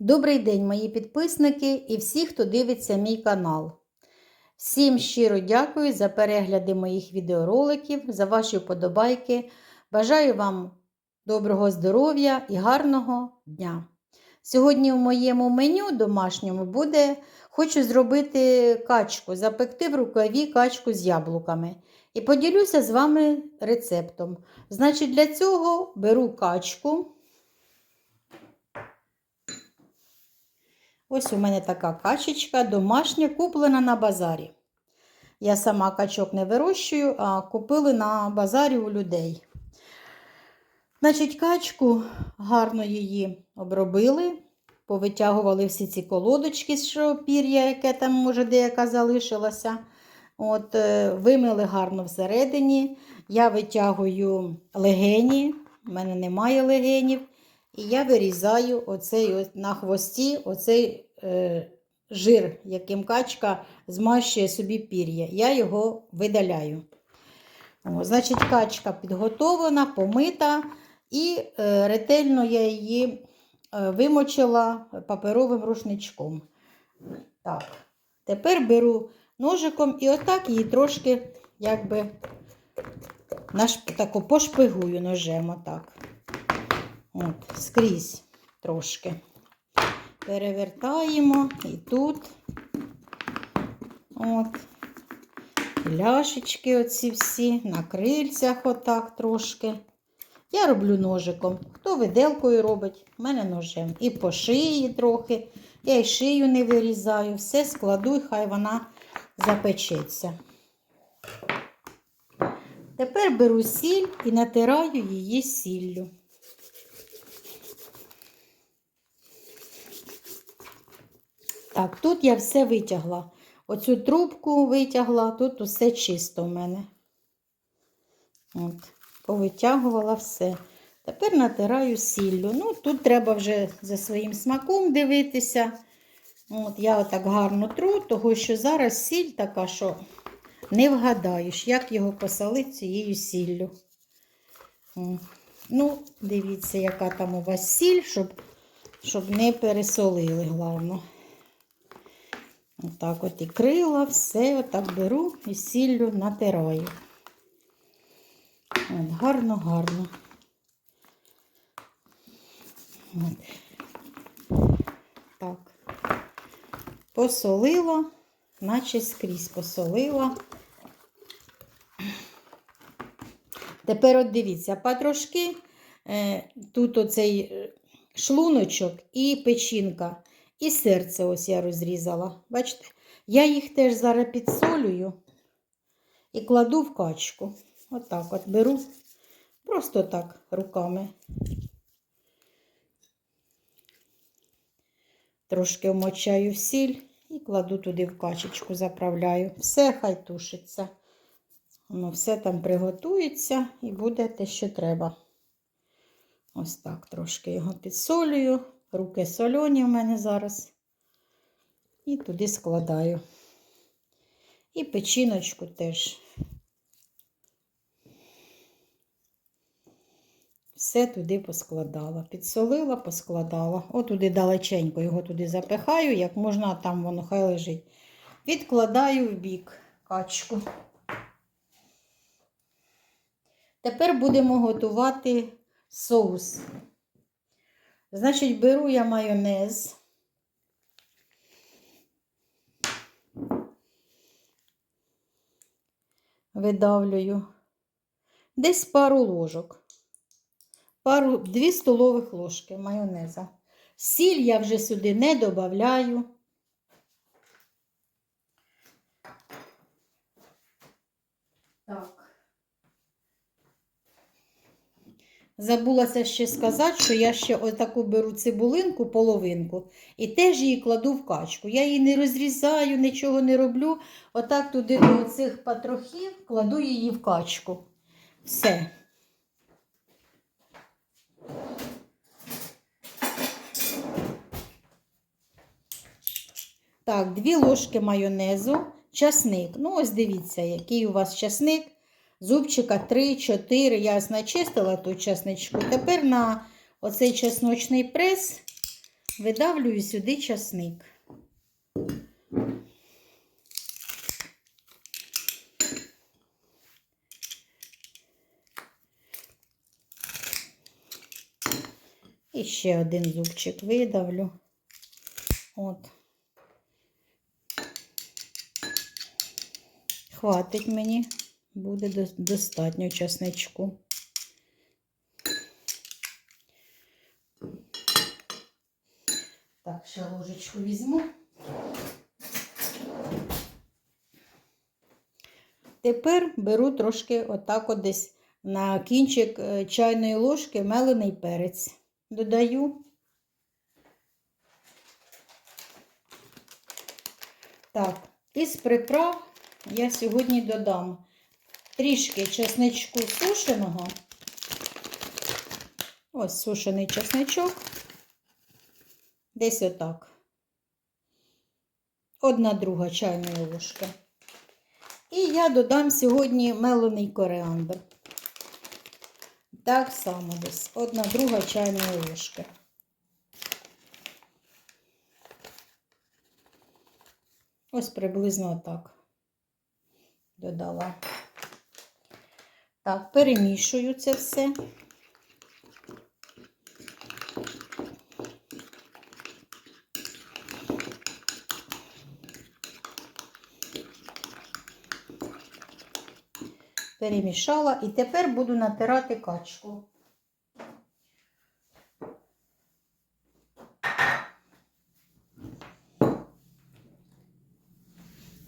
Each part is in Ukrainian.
Добрий день, мої підписники і всі, хто дивиться мій канал. Всім щиро дякую за перегляди моїх відеороликів, за ваші вподобайки. Бажаю вам доброго здоров'я і гарного дня. Сьогодні в моєму меню домашньому буде хочу зробити качку, запекти в рукаві качку з яблуками. І поділюся з вами рецептом. Значить, для цього беру качку. Ось у мене така качечка домашня, куплена на базарі. Я сама качок не вирощую, а купили на базарі у людей. Значить, качку гарно її обробили, повитягували всі ці колодочки з пір'я, яке там, може, деяка залишилася. От, е, Вимили гарно всередині. Я витягую легені, в мене немає легенів. І я вирізаю оцей на хвості оцей е, жир, яким качка змащує собі пір'я. Я його видаляю. О, значить, качка підготовлена, помита, і е, ретельно я її е, вимочила паперовим рушничком. Так, Тепер беру ножиком і отак її трошки якби наш, тако пошпигую ножем. отак. От, скрізь трошки. Перевертаємо і тут. От. Ляшечки оці всі, на крильцях отак трошки. Я роблю ножиком. Хто виделкою робить, в мене ножем. І по шиї трохи. Я й шию не вирізаю. Все складу, і хай вона запечеться. Тепер беру сіль і натираю її сіллю. Так, тут я все витягла. Оцю трубку витягла, тут усе чисто в мене. От, Повитягувала все. Тепер натираю сіллю. Ну, тут треба вже за своїм смаком дивитися. От, Я отак гарно тру, того що зараз сіль така, що не вгадаєш, як його посолити цією сіллю. Ну, дивіться, яка там у вас сіль, щоб, щоб не пересолили, головне. Отак от і крила, все отак беру і сіллю натираю. От, гарно, гарно. От. Так. Посолила, наче скрізь посолила. Тепер от дивіться, потрошки е, тут оцей е, шлуночок і печінка. І серце ось я розрізала. Бачите? Я їх теж зараз підсолюю і кладу в качку. Отак от, от беру, просто так руками. Трошки вмочаю в сіль і кладу туди в качечку, заправляю. Все хай тушиться. Воно все там приготується і буде те, що треба. Ось так трошки його підсолюю. Руки солені в мене зараз. І туди складаю. І печіночку теж. Все туди поскладала. Підсолила, поскладала. От туди далеченько його туди запихаю, як можна, там воно хай лежить. Відкладаю в бік качку. Тепер будемо готувати соус. Значить, беру я майонез. Видавлюю десь пару ложок, пару, дві столових ложки майонеза. Сіль я вже сюди не додаю. Так. Забулася ще сказати, що я ще отаку беру цибулинку, половинку, і теж її кладу в качку. Я її не розрізаю, нічого не роблю. Отак туди до цих патрохів кладу її в качку. Все. Так, дві ложки майонезу, часник. Ну, ось дивіться, який у вас часник. Зубчика 3-4. Я начистила ту часничку. Тепер на оцей чесночний прес видавлюю сюди часник. І ще один зубчик видавлю. От. Хватить мені, буде достатньо часничку. Так, ще ложечку візьму. Тепер беру трошки отак от десь на кінчик е, чайної ложки мелений перець. Додаю. Так, із приправ я сьогодні додам трішки чесничку сушеного. Ось сушений чесничок. Десь отак. Одна друга чайної ложки. І я додам сьогодні мелений коріандр. Так само десь одна друга чайної ложки. Ось приблизно так додала. Так, перемішую це все. Перемішала і тепер буду натирати качку.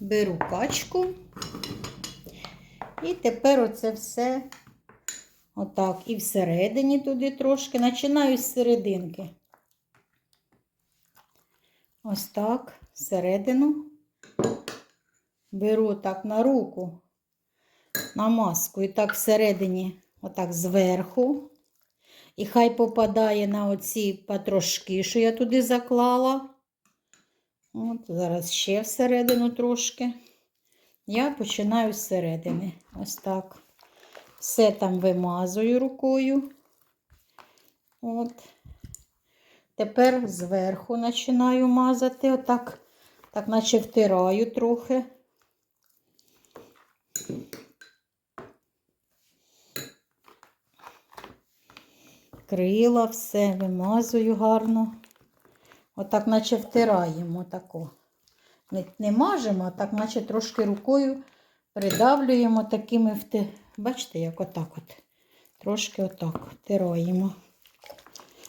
Беру качку. І тепер оце все отак і всередині туди трошки. Починаю з серединки. Ось так, всередину. Беру так на руку, на маску, і так всередині, отак зверху. І хай попадає на оці патрошки, що я туди заклала. От, зараз ще всередину трошки. Я починаю з середини. Ось так. Все там вимазую рукою. От. Тепер зверху починаю мазати. Отак, так наче втираю трохи. Крила, все вимазую гарно. Отак, наче втираємо тако. Не, не мажемо, а так, наче трошки рукою придавлюємо такими вти... Бачите, як отак от. Трошки отак втираємо.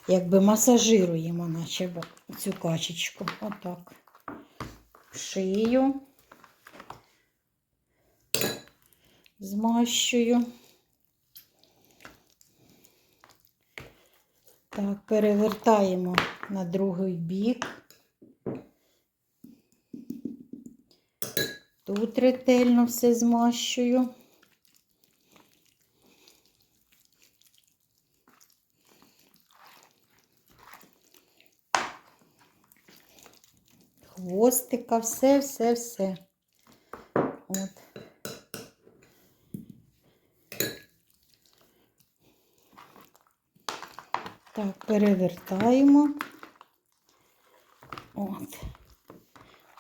Якби масажируємо, наче цю качечку. Отак. Шию. Змащую. Так, перевертаємо на другий бік. Тут ретельно все змащую. Хвостика, все, все, все. От. Так, перевертаємо. От.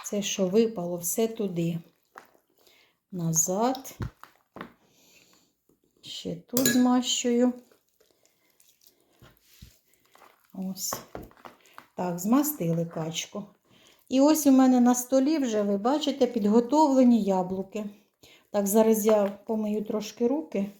Це, що випало, все туди. Назад. Ще тут змащую. Ось. Так, змастили качку. І ось у мене на столі вже, ви бачите, підготовлені яблуки. Так, зараз я помию трошки руки.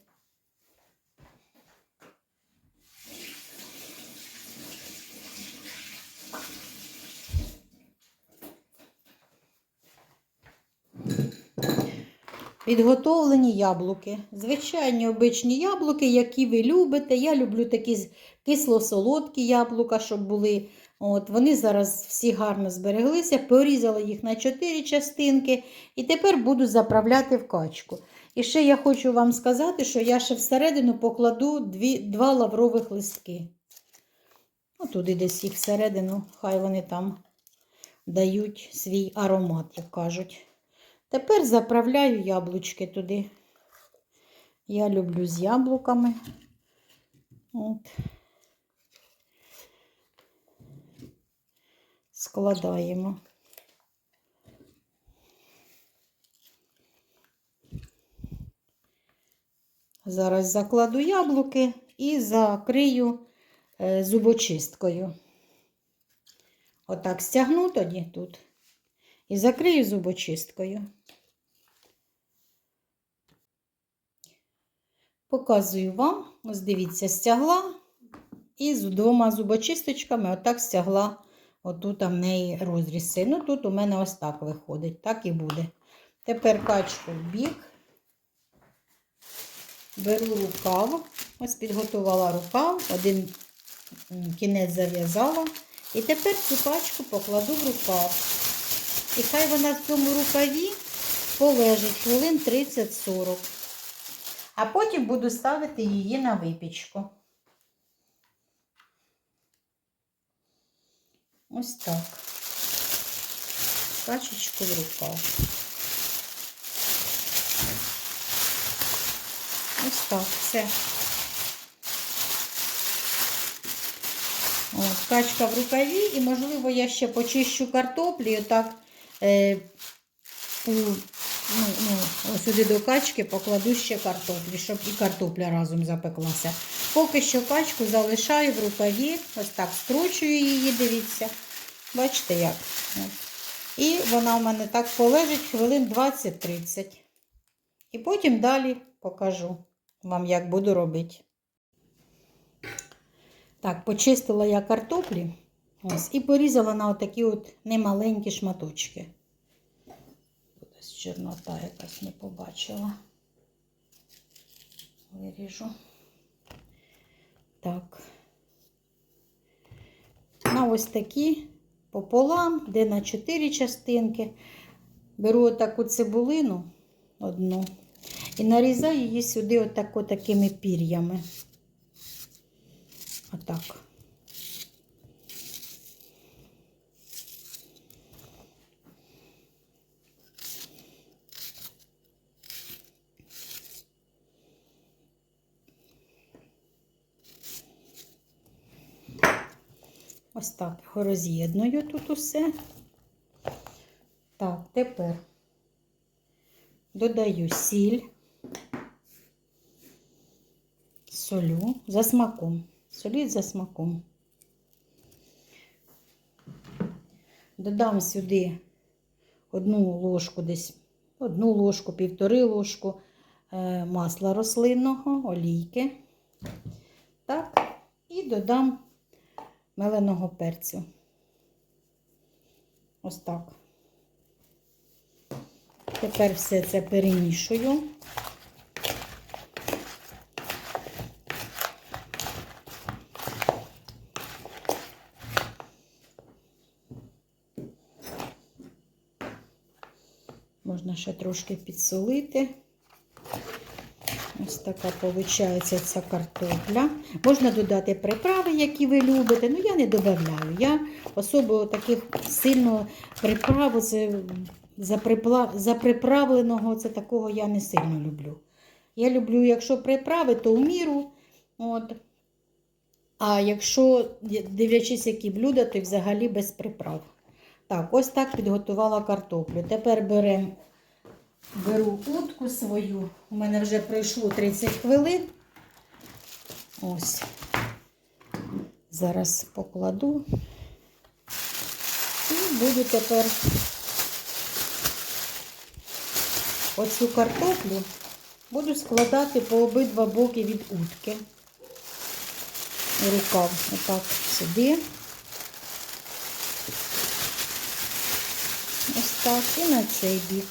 Підготовлені яблуки. Звичайні обичні яблуки, які ви любите. Я люблю такі кисло-солодкі яблука, щоб були. От, Вони зараз всі гарно збереглися, порізала їх на 4 частинки і тепер буду заправляти в качку. І ще я хочу вам сказати, що я ще всередину покладу дві, два лаврових листки. Ну, туди десь їх всередину, хай вони там дають свій аромат, як кажуть. Тепер заправляю яблучки туди. Я люблю з яблуками. От. складаємо. Зараз закладу яблуки і закрию е, зубочисткою. Отак стягну тоді тут і закрию зубочисткою. Показую вам, ось дивіться, стягла і з двома зубочисточками отак стягла, отут в неї розрізи. Ну, тут у мене ось так виходить, так і буде. Тепер качку в бік. Беру рукав, ось підготувала рукав, один кінець зав'язала. І тепер цю качку покладу в рукав. І хай вона в цьому рукаві полежить хвилин 30-40. А потім буду ставити її на випічку. Ось так. Качечку в рукав. Ось так, все. От, качка в рукаві, і, можливо, я ще почищу картоплі, отак е, у, ну, ну, сюди до качки покладу ще картоплі, щоб і картопля разом запеклася. Поки що качку залишаю в рукаві, ось так скручую її, дивіться. Бачите як? І вона в мене так полежить хвилин 20-30. І потім далі покажу вам, як буду робити. Так, почистила я картоплі ось, і порізала на отакі от немаленькі шматочки. Чорнота якась не побачила. Виріжу. Так. На ось такі пополам, де на 4 частинки. Беру отаку цибулину одну і нарізаю її сюди отако такими пір'ями. Отак. Ось так його роз'єдную тут усе. Так, тепер додаю сіль, солю за смаком. Соліть за смаком. Додам сюди одну ложку, десь одну ложку, півтори ложку е, масла рослинного, олійки. Так, і додам меленого перцю. Ось так. Тепер все це перемішую. Можна ще трошки підсолити. Ось така виходить ця картопля. Можна додати приправи, які ви любите. Ну, я не додаю. Я особо таких сильно приправ заприправленого, це такого я не сильно люблю. Я люблю, якщо приправи, то в міру. От. А якщо, дивлячись, які блюда, то взагалі без приправ. Так, ось так підготувала картоплю. Тепер беремо беру утку свою. У мене вже пройшло 30 хвилин. Ось. Зараз покладу. І буду тепер оцю картоплю буду складати по обидва боки від утки. Рукав отак сюди. Ось так і на цей бік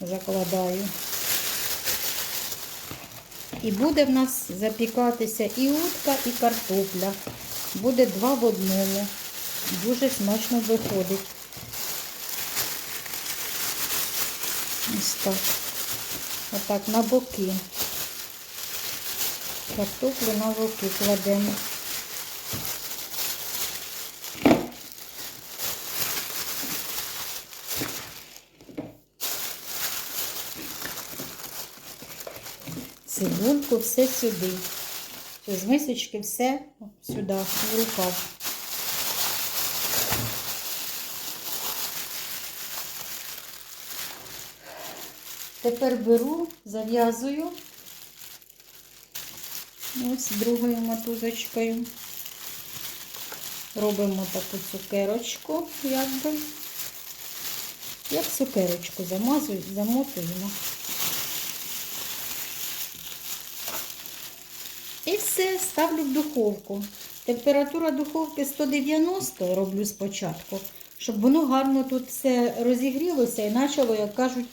закладаю. І буде в нас запікатися і утка, і картопля. Буде два в одному. Дуже смачно виходить. Ось так. Отак на боки. Картоплю на боки кладемо. мисочку все сюди. З мисочки все сюди, в рукав. Тепер беру, зав'язую ось другою матузочкою. Робимо таку цукерочку, якби, як цукерочку замазую, замотуємо. І все, ставлю в духовку. Температура духовки 190 роблю спочатку, щоб воно гарно тут все розігрілося і почало, як кажуть,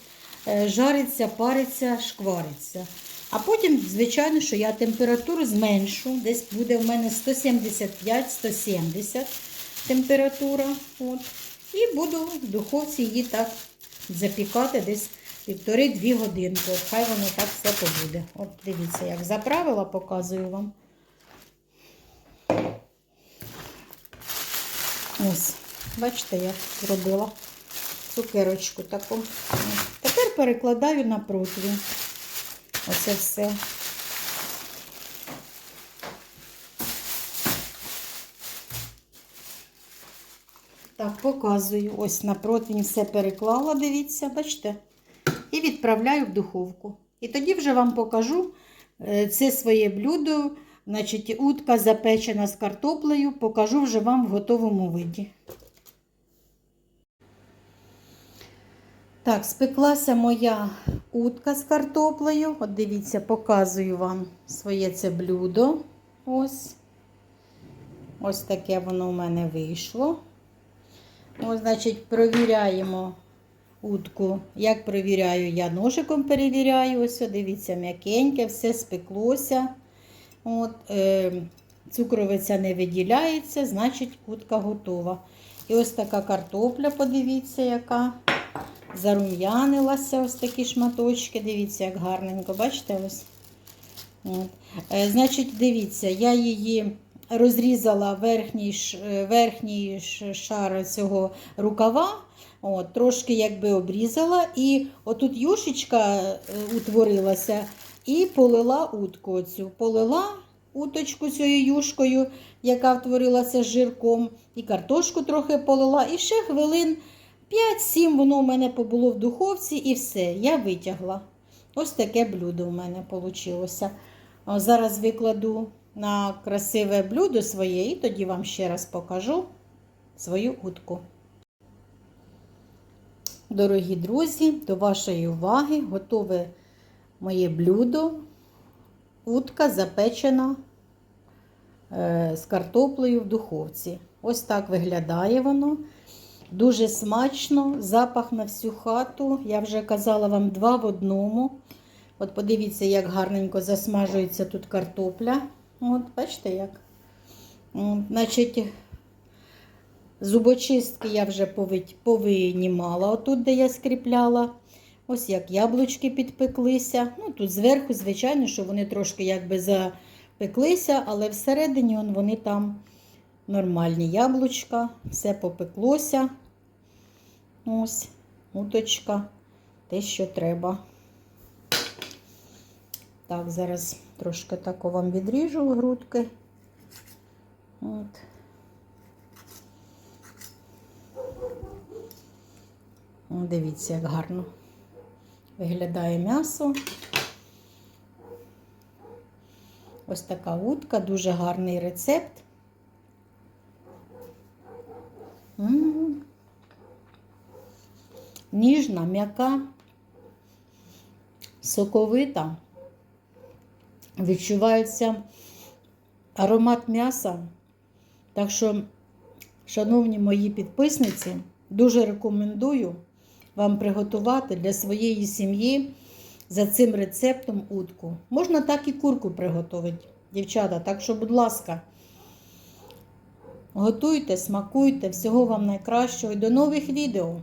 е, жариться, париться, шквариться. А потім, звичайно, що я температуру зменшу. Десь буде в мене 175-170 температура. От. І буду в духовці її так запікати десь півтори-дві годинки. От хай воно так все побуде. От дивіться, як заправила, показую вам. Ось, бачите, як зробила цукерочку таку. Тепер перекладаю на противень. Оце все. Так, показую. Ось на противень все переклала, дивіться, бачите? І відправляю в духовку. І тоді вже вам покажу е, це своє блюдо, значить, утка запечена з картоплею, покажу вже вам в готовому виді. Так, спеклася моя утка з картоплею. От дивіться, показую вам своє це блюдо. Ось. Ось таке воно у мене вийшло. Ось, значить, провіряємо утку. Як провіряю, я ножиком перевіряю. Ось, дивіться, м'якеньке, все спеклося. От, е, цукровиця не виділяється, значить, утка готова. І ось така картопля, подивіться, яка зарум'янилася, ось такі шматочки. Дивіться, як гарненько, бачите? ось. От. Е, значить, дивіться, я її розрізала верхній, верхній шар цього рукава, от, трошки якби обрізала, і отут юшечка е, утворилася, і полила утку оцю. Полила уточку цією юшкою, яка втворилася з жирком, і картошку трохи полила, і ще хвилин 5-7 воно у мене побуло в духовці, і все, я витягла. Ось таке блюдо у мене вийшло. Зараз викладу на красиве блюдо своє, і тоді вам ще раз покажу свою утку. Дорогі друзі, до вашої уваги готове моє блюдо. Утка запечена е, з картоплею в духовці. Ось так виглядає воно. Дуже смачно, запах на всю хату. Я вже казала вам два в одному. От подивіться, як гарненько засмажується тут картопля. От, бачите як? Значить, зубочистки я вже повинімала отут, де я скріпляла. Ось як яблучки підпеклися. Ну, тут зверху, звичайно, що вони трошки якби запеклися, але всередині он, вони там нормальні яблучка, все попеклося. Ось, уточка, те, що треба. Так, зараз трошки тако вам відріжу грудки. От. Дивіться, як гарно виглядає м'ясо. Ось така утка, дуже гарний рецепт. М. Ніжна, м'яка, соковита. Відчувається аромат м'яса. Так що, шановні мої підписниці, дуже рекомендую вам приготувати для своєї сім'ї за цим рецептом утку. Можна так і курку приготувати, дівчата. Так що, будь ласка, готуйте, смакуйте, всього вам найкращого і до нових відео.